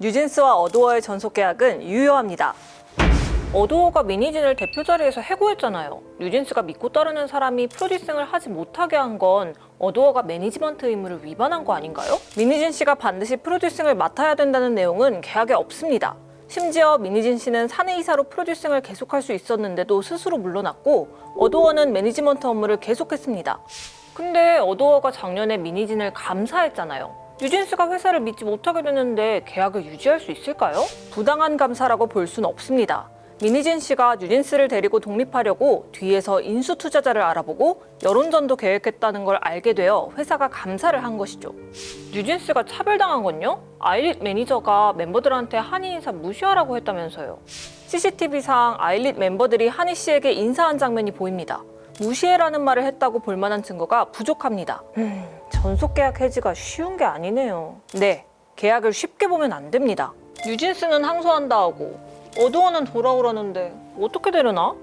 뉴진스와 어도어의 전속 계약은 유효합니다. 어도어가 미니진을 대표 자리에서 해고했잖아요. 뉴진스가 믿고 따르는 사람이 프로듀싱을 하지 못하게 한 건 어도어가 매니지먼트 의무를 위반한 거 아닌가요? 미니진 씨가 반드시 프로듀싱을 맡아야 된다는 내용은 계약에 없습니다. 심지어 미니진 씨는 사내이사로 프로듀싱을 계속할 수 있었는데도 스스로 물러났고 어도어는 매니지먼트 업무를 계속했습니다. 근데 어도어가 작년에 미니진을 감사했잖아요. 뉴진스가 회사를 믿지 못하게 됐는데 계약을 유지할 수 있을까요? 부당한 감사라고 볼 수는 없습니다. 미니진 씨가 뉴진스를 데리고 독립하려고 뒤에서 인수 투자자를 알아보고 여론전도 계획했다는 걸 알게 되어 회사가 감사를 한 것이죠. 뉴진스가 차별당한 건요? 아일릿 매니저가 멤버들한테 한이 인사 무시하라고 했다면서요. CCTV상 아일릿 멤버들이 한희 씨에게 인사한 장면이 보입니다. 무시해라는 말을 했다고 볼 만한 증거가 부족합니다. 음, 전속 계약 해지가 쉬운 게 아니네요. 네, 계약을 쉽게 보면 안 됩니다. 뉴진스는 항소한다 하고 어도어는 돌아오라는데 어떻게 되려나?